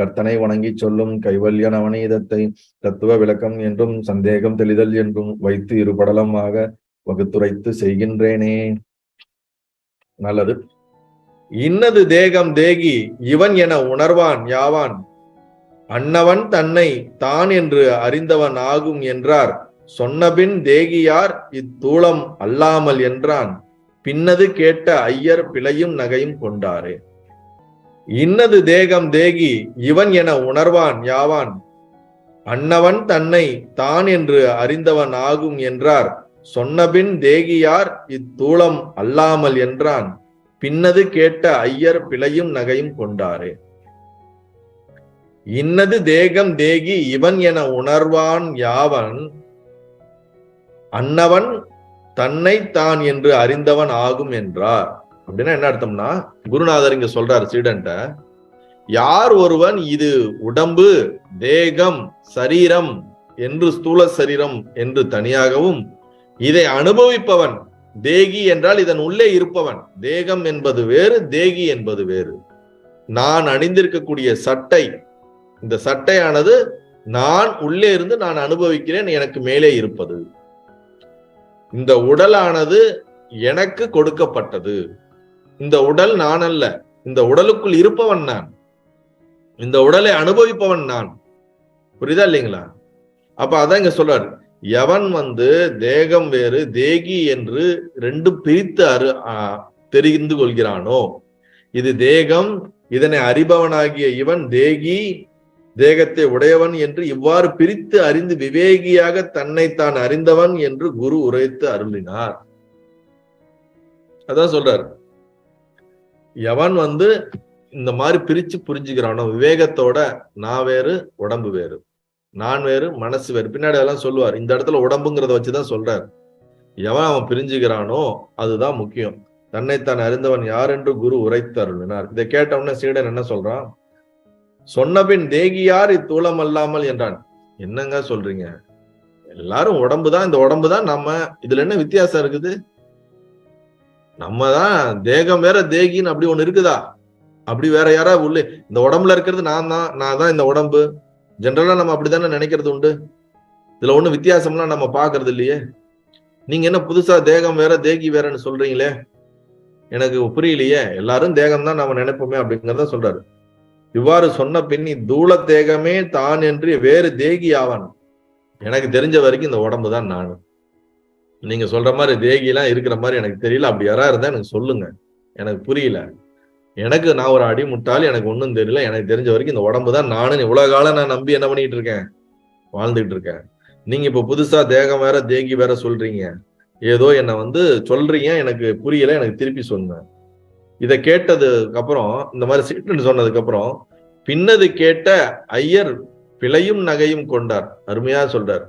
கர்த்தனை வணங்கி சொல்லும் கைவல்ய நவநீதத்தை தத்துவ விளக்கம் என்றும் சந்தேகம் தெளிதல் என்றும் வைத்து இருபடலமாக வகுத்துரைத்து செய்கின்றேனே. நல்லது. இன்னது தேகம் தேகி இவன் என உணர்வான் யாவான்? அன்னவன் தன்னை தான் என்று அறிந்தவன் ஆகும் என்றார். சொன்னபின் தேகியார் இத்தூளம் அல்லாமல் என்றான். பின்னது கேட்ட ஐயர் பிழையும் நகையும் கொண்டாரே. இன்னது தேகம் தேகி இவன் என உணர்வான் யாவான்? அன்னவன் தன்னை தான் என்று அறிந்தவன் ஆகும் என்றார். சொன்னபின் தேகியார் இத்தூளம் அல்லாமல் என்றான். பின்னது கேட்ட ஐயர் பிழையும் நகையும் கொண்டாரே. இன்னது தேகம் தேகி இவன் என உணர்வான் யாவன்? அன்னவன் தன்னை தான் என்று அறிந்தவன் ஆகும் என்றார். அப்படின்னா என்ன அர்த்தம்னா குருநாதர் இங்க சொல்றாரு சீடன்ட்ட யார் ஒருவன் இது உடம்பு தேகம் சரீரம் என்று ஸ்தூல சரீரம் என்று தனியாகவும் இதை அனுபவிப்பவன் தேகி என்றால் இதன் உள்ளே இருப்பவன். தேகம் என்பது வேறு தேகி என்பது வேறு. நான் அணிந்திருக்கக்கூடிய சட்டை இந்த சட்டையானது நான் உள்ளே இருந்து நான் அனுபவிக்கிறேன் எனக்கு மேலே இருப்பது. இந்த உடலானது எனக்கு கொடுக்கப்பட்டது. இந்த உடல் நான் அல்ல இந்த உடலுக்குள் இருப்பவன் நான். இந்த உடலை அனுபவிப்பவன் நான். புரியுதா இல்லைங்களா? அப்ப அதான் இங்க சொல்றாரு. எவன் வந்து தேகம் வேறு தேகி என்று ரெண்டு பிரித்து அரு தெரிந்து கொள்கிறானோ? இது தேகம் இதனை அறிபவனாகிய இவன் தேகி தேகத்தை உடையவன் என்று இவ்வாறு பிரித்து அறிந்து விவேகியாக தன்னை தான் அறிந்தவன் என்று குரு உரைத்து அருளினார். அதான் சொல்றாரு. எவன் வந்து இந்த மாதிரி பிரிச்சு புரிஞ்சுக்கிறானோ. விவேகத்தோட நான் வேறு உடம்பு வேறு. நான் வேறு மனசு வேறு. பின்னாடி எல்லாம் சொல்லுவார். இந்த இடத்துல உடம்புங்கிறத வச்சுதான் சொல்றார். எவன் அவன் பிரிஞ்சுக்கிறானோ அதுதான் முக்கியம். தன்னைத்தான் அறிந்தவன் யார் என்று குரு உரைத்தருளினார். இதை கேட்டவுடனே சீடன் என்ன சொல்றான்? சொன்னபின் தேகியார் இத்தூளம் அல்லாமல் என்றான். என்னங்க சொல்றீங்க? எல்லாரும் உடம்பு தான் இந்த உடம்பு தான் நம்ம. இதுல என்ன வித்தியாசம் இருக்குது? நம்ம தான் தேகம் வேற தேகின்னு அப்படி ஒண்ணு இருக்குதா? அப்படி வேற யாரா உள்ளே? இந்த உடம்புல இருக்கிறது நான் தான் நான் தான் இந்த உடம்பு. ஜென்ரலா நம்ம அப்படித்தானே நினைக்கிறது உண்டு? இதுல ஒண்ணு வித்தியாசம்லாம் நம்ம பாக்குறது இல்லையே? நீங்க என்ன புதுசா தேகம் வேற தேகி வேறன்னு சொல்றீங்களே? எனக்கு புரியலையே. எல்லாரும் தேகம் தான் நம்ம நினைப்போமே அப்படிங்கறத சொல்றாரு. இவ்வாறு சொன்ன பின் தூள தேகமே தான் என்று வேறு தேகி ஆவான். எனக்கு தெரிஞ்ச வரைக்கும் இந்த உடம்பு தான் நான். நீங்க சொல்ற மாதிரி தேகிலாம் இருக்கிற மாதிரி எனக்கு தெரியல. அப்படி யாரா இருந்தா எனக்கு சொல்லுங்க. எனக்கு புரியல. எனக்கு நான் ஒரு அடி முட்டாள் எனக்கு ஒன்றும் தெரியல. எனக்கு தெரிஞ்ச வரைக்கும் இந்த உடம்பு தான் நானும் இவ்வளவு காலம் நான் நம்பி என்ன பண்ணிட்டு இருக்கேன்? வாழ்ந்துகிட்டு இருக்கேன். நீங்க இப்ப புதுசா தேகம் வேற தேகி வேற சொல்றீங்க. ஏதோ என்னை வந்து சொல்றீங்க. எனக்கு புரியல. எனக்கு திருப்பி சொன்னேன் இதை கேட்டதுக்கு அப்புறம் இந்த மாதிரி சீட்டுன்னு சொன்னதுக்கு அப்புறம் பின்னது கேட்ட ஐயர் பிழையும் நகையும் கொண்டார். அருமையா சொல்றார்.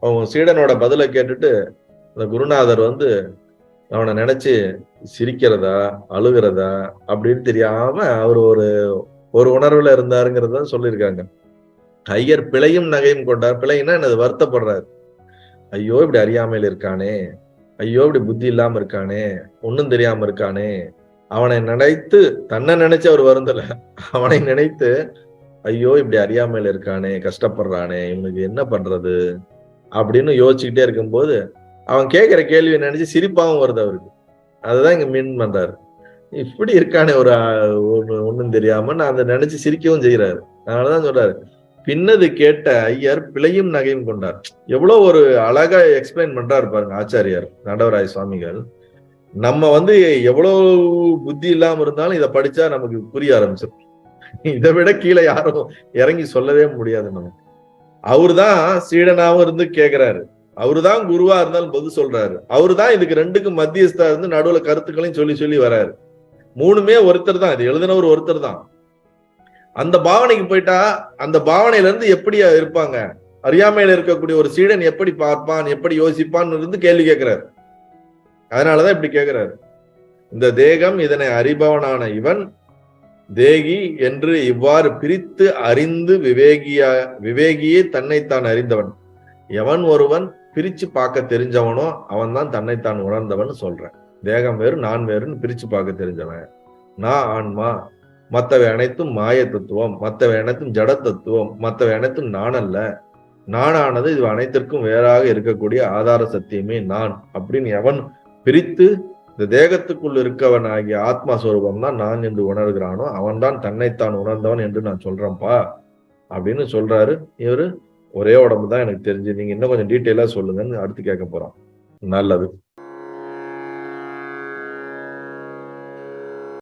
அவங்க சீடனோட பதிலை கேட்டுட்டு அந்த குருநாதர் வந்து அவனை நினைச்சு சிரிக்கிறதா அழுகிறதா அப்படின்னு தெரியாம அவர் ஒரு ஒரு உணர்வுல இருந்தாருங்கிறத சொல்லியிருக்காங்க. ஐயர் பிழையும் நகையும் கொண்டார். பிழைன்னா என்னது? வருத்தப்படுறாரு. ஐயோ இப்படி அறியாமையில் இருக்கானே. ஐயோ இப்படி புத்தி இல்லாம இருக்கானே. ஒன்னும் தெரியாம இருக்கானே. அவனை நினைத்து தன்னை நினைச்சு அவர் வருந்தல. அவனை நினைத்து ஐயோ இப்படி அறியாமையில் இருக்கானே கஷ்டப்படுறானே இவனுக்கு என்ன பண்றது? அப்படின்னு யோசிச்சுக்கிட்டே இருக்கும்போது அவன் கேட்கிற கேள்வியை நினைச்சு சிரிப்பாகவும் வருது அவருக்கு. அதுதான் இங்க மீன் பண்றாரு. இப்படி இருக்கானே ஒரு ஒன்று ஒண்ணு ஒண்ணும் தெரியாம நான் அதை நினைச்சு சிரிக்கவும் செய்யறாரு அதனாலதான் சொல்றாரு பின்னது கேட்ட ஐயர் பிழையும் நகையும் கொண்டார். எவ்வளவு ஒரு அழகா எக்ஸ்பிளைன் பண்றாரு பாருங்க ஆச்சாரியார் நடவராய சுவாமிகள். நம்ம வந்து எவ்வளவு புத்தி இல்லாம இருந்தாலும் இதை படிச்சா நமக்கு புரிய ஆரம்பிச்சிடும் இதை விட கீழே யாரும் இறங்கி சொல்லவே முடியாது நமக்கு. அவருதான் சீடனாவும் இருந்து கேக்குறாரு. அவருதான் குருவா இருந்தாலும் பதில் சொல்றாரு. அவருதான் இதுக்கு ரெண்டுக்கும் மத்தியஸ்தா இருந்து நடுவுல கருத்துக்களையும் சொல்லி சொல்லி வராரு. மூணுமே ஒருத்தர் தான் இது எழுதினவர் ஒருத்தர் தான். அந்த பாவனைக்கு போயிட்டா அந்த பாவனையில இருந்து எப்படி இருப்பாங்க? அறியாமையில இருக்கக்கூடிய ஒரு சீடன் எப்படி பார்ப்பான் எப்படி யோசிப்பான் இருந்து கேள்வி கேட்கிறாரு அதனாலதான் இப்படி கேட்கிறாரு இந்த தேகம் இதனை அறிபவனான இவன் தேகி என்று இவ்வாறு பிரித்து அறிந்து விவேகியா விவேகியே தன்னைத்தான் அறிந்தவன். எவன் ஒருவன் பிரிச்சு பார்க்க தெரிஞ்சவனோ அவன் தான் தன்னைத்தான் உணர்ந்தவன் சொல்றேன். தேகம் வேறு நான் வேறுன்னு பிரிச்சு பார்க்க தெரிஞ்சவன். நான் ஆன்மா மற்றவை அனைத்தும் மாய தத்துவம் மற்றவை அனைத்தும் ஜட தத்துவம் மற்றவை அனைத்தும் நான் அல்ல. நானானது இது அனைத்திற்கும் வேறாக இருக்கக்கூடிய ஆதார சத்தியமே நான் அப்படின்னு எவன் பிரித்து இந்த தேகத்துக்குள் இருக்கவன் ஆகிய ஆத்மா சுரூபம் தான் நான் என்று உணர்கிறானோ அவன்தான் தன்னைத்தான் உணர்ந்தவன் என்று நான் சொல்றேன்ப்பா அப்படின்னு சொல்றாரு இவரு. ஒரே உடம்பு தான் எனக்கு தெரிஞ்சு. நீங்க இன்னும் கொஞ்சம் டீட்டெயிலா சொல்லுங்கன்னு அடுத்து கேட்க போறோம். நல்லது.